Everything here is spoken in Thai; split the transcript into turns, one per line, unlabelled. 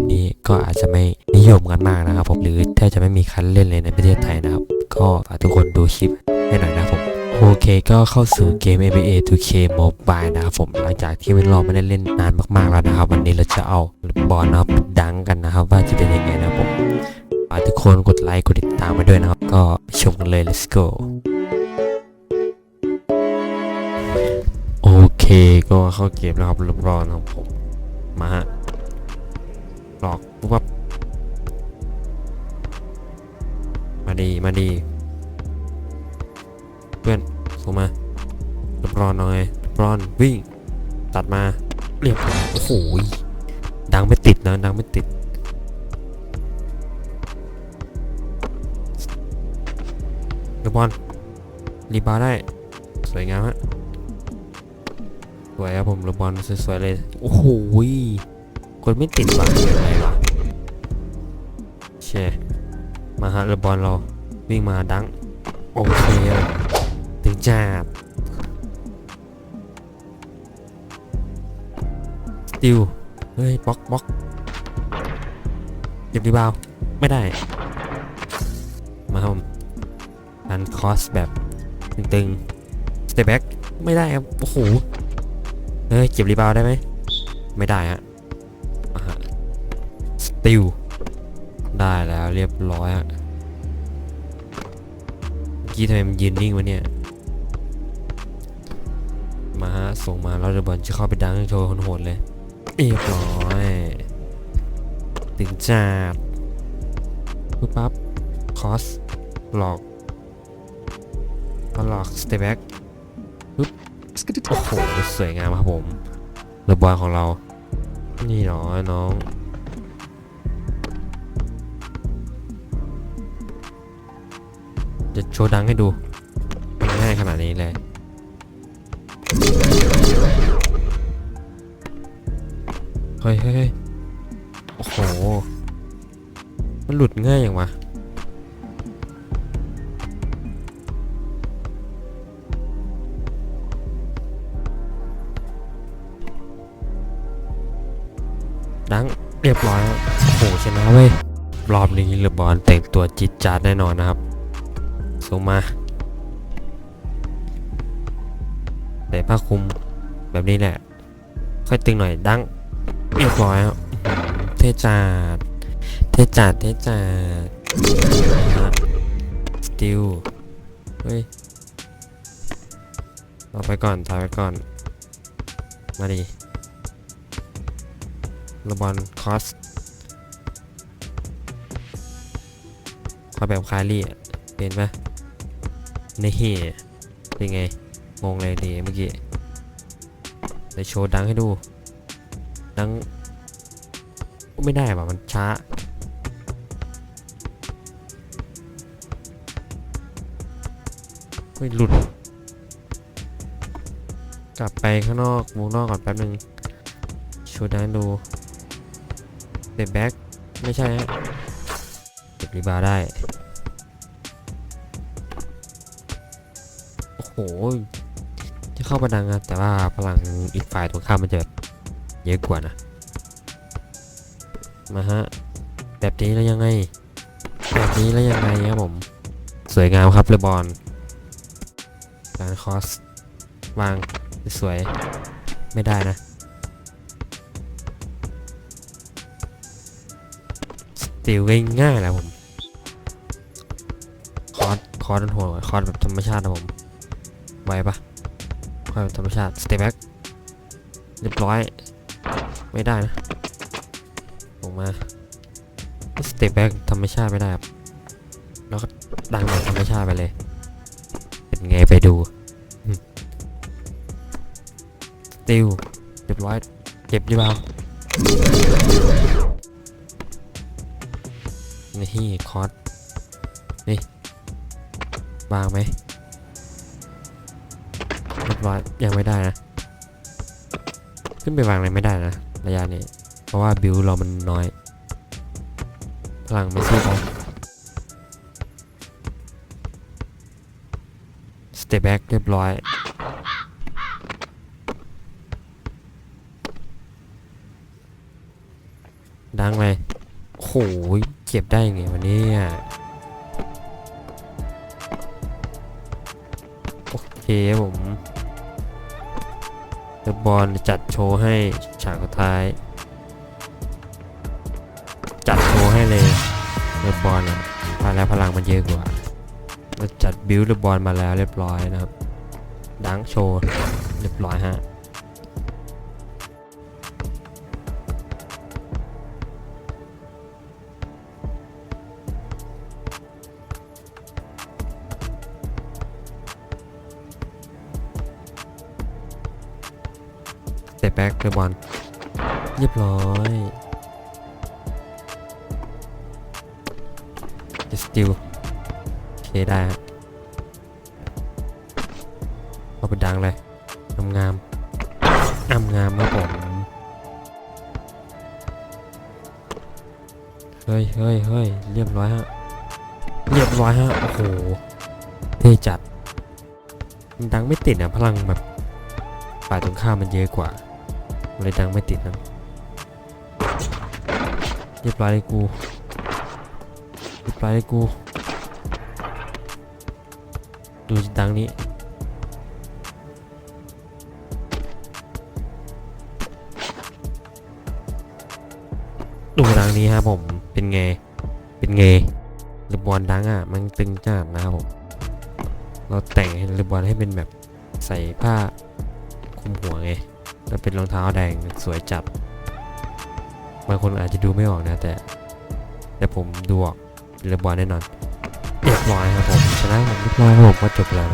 มนี้ก็อาจจะไม่นิยมกันมากนะครับผมหรือแทบจะไม่มีใครเล่นเลยในประเทศไทยนะครับ ก็ฝากทุกคนดูคลิปให้หน่อยนะครับผมโอเคก็เข้าสู่เกม NBA 2K Mobile นะครับผมหลังจากที่เราไม่ได้เล่นนานมากๆแล้วนะครับ วันนี้เราจะเอาบอลนะครับดังกันนะครับ ว่าจะเป็นยังไงนะครับผมฝากทุกคนกดไลค์กดติดตามมาด้วยนะครับ ก็ชมกันเลย let's go โอเคก็เข้าเกมแล้วครับเรียบร้อยนะครับผมมาฮะ ปุ๊บปั๊บมาดีมาดี เพื่อนส่งมาเรียบร้อยหน่อยเรียบร้อยวิ่ง ตัดมาเรียบร้อยโอ้โหดังไม่ติดนะดังไม่ติดเรียบอลรีบาได้ สวยงามฮะสวยครับผมเรียบอลสวยๆเลย โอ้โหยกดไม่ติดว่ะอะไรวะ มาฮะเรียบอลเราวิ่งมาดังโอเคถึงจัดสติลเฮ้ยบล็อกบล็อกเก็บรีบาวไม่ได้ มาครับผมดันคอสแบบตึงๆสเตปแบ็กไม่ได้ครับโอ้โหเฮ้ยเก็บรีบาวได้ไหมไม่ได้ฮะสติล ได้แล้วเรียบร้อยฮะเมื่อกี้ทำไมมันยืนนิ่งวะเนี่ย มาฮะส่งมาแล้วเดบอลจะเข้าไปดังโชว์คนโหดเลย เรียบร้อยถึงจัดปุ๊บปั๊บคอสหลอกพอหลอกสเตปแบ็กปุ๊บโอ้โหสวยงามครับผมเรือบอลของเรา นี่เหรอน้อง จะโชว์ดังให้ดูง่ายขนาดนี้เลย เฮ้ยเฮ้ยโอ้โห มันหลุดง่ายอย่างวะดังเรียบร้อยโอ้โหชนะเว้ยรอบนี้เรือบอลแต่งตัวจิตจาดแน่นอนนะครับ ส่งมา ใส่ผ้าคลุมแบบนี้แหละ ค่อยตึงหน่อยดังเรียบร้อยครับเทจัดเทจัดเทจัดสติลเฮ้ยต่อไปก่อนต่อไปก่อน มาดีระบอลคอสคอแบบคารี่เป็นปะในเฮเป็นไง งงเลยดีเมื่อกี้เดี๋ยวโชว์ดังให้ดู ดัง ไม่ได้ป่ะมันช้า เฮ้ย หลุด กลับไปข้างนอกวงนอกก่อนแป๊บนึง โชว์ดังดูเดบแบ็กไม่ใช่ฮะเก็บรีบาร์ได้ โอ้โหจะเข้ามาดังนะแต่ว่าพลังอีกฝ่ายตรงข้ามมันจะแบบเยอะกว่านะ มาฮะ แบบนี้แล้วยังไง แบบนี้แล้วยังไงครับผม สวยงามครับเรือบอลการคอส วางสวย ไม่ได้นะ สติลง่ายๆแหละผม คอร์สคอร์สโหดคอร์สแบบธรรมชาตินะผม ไวปะคอร์สแบบธรรมชาติสเตปแบ็กเรียบร้อย ไม่ได้นะผมมาสเตปแบ็กธรรมชาติไม่ได้ครับแล้วก็ดังแบบธรรมชาติไปเลย เป็นไงไปดูสติลเรียบร้อยเก็บดีเปล่านี่คอร์สนี่วางไหม เรียบร้อยยังไม่ได้นะ ขึ้นไปวางอะไรไม่ได้นะ ระยะนี้ เพราะว่าบิวเรามันน้อย พลังไม่สู้เขาสเตปแบ็กเรียบร้อยดังเลยโอ้โหเก็บได้ไงวันนี้โอเคผม เดบอลจัดโชว์ให้ฉากสุดท้าย จัดโชว์ให้เลยเดบอลอะมาแล้วพลังมันเยอะกว่าเราจัดบิวเดบอลมาแล้วเรียบร้อยนะครับ ดังโชว์เรียบร้อยฮะ ตะแบ็กเลยบอลเรียบร้อยสติลโอเคได้เอาไปดังเลยงามงามงามงามครับผมเฮ้ยเฮ้ยเฮ้ยเรียบร้อยฮะ เรียบร้อยฮะ โอ้โห เท่จัดมันดังไม่ติดอะ พลังแบบฝ่ายตรงข้ามมันเยอะกว่า เลยดังไม่ติดนะเรียบร้อยเลยกูเรียบร้อยเลยกู ดูดังนี้ดูดังนี้ครับผมเป็นไงเป็นไงเรือบอลดังอะมันตึงจัดนะครับผมเราแต่งให้เรือบอลให้เป็นแบบใส่ผ้าคลุมหัวไง แล้วเป็นรองเท้าแดงสวยจัดบางคนอาจจะดูไม่ออกนะแต่ แต่ผมดูออกเป็นเรือบอลแน่นอนเรียบร้อยครับผมชนะผมเรียบร้อยครับผมก็จบแล้ว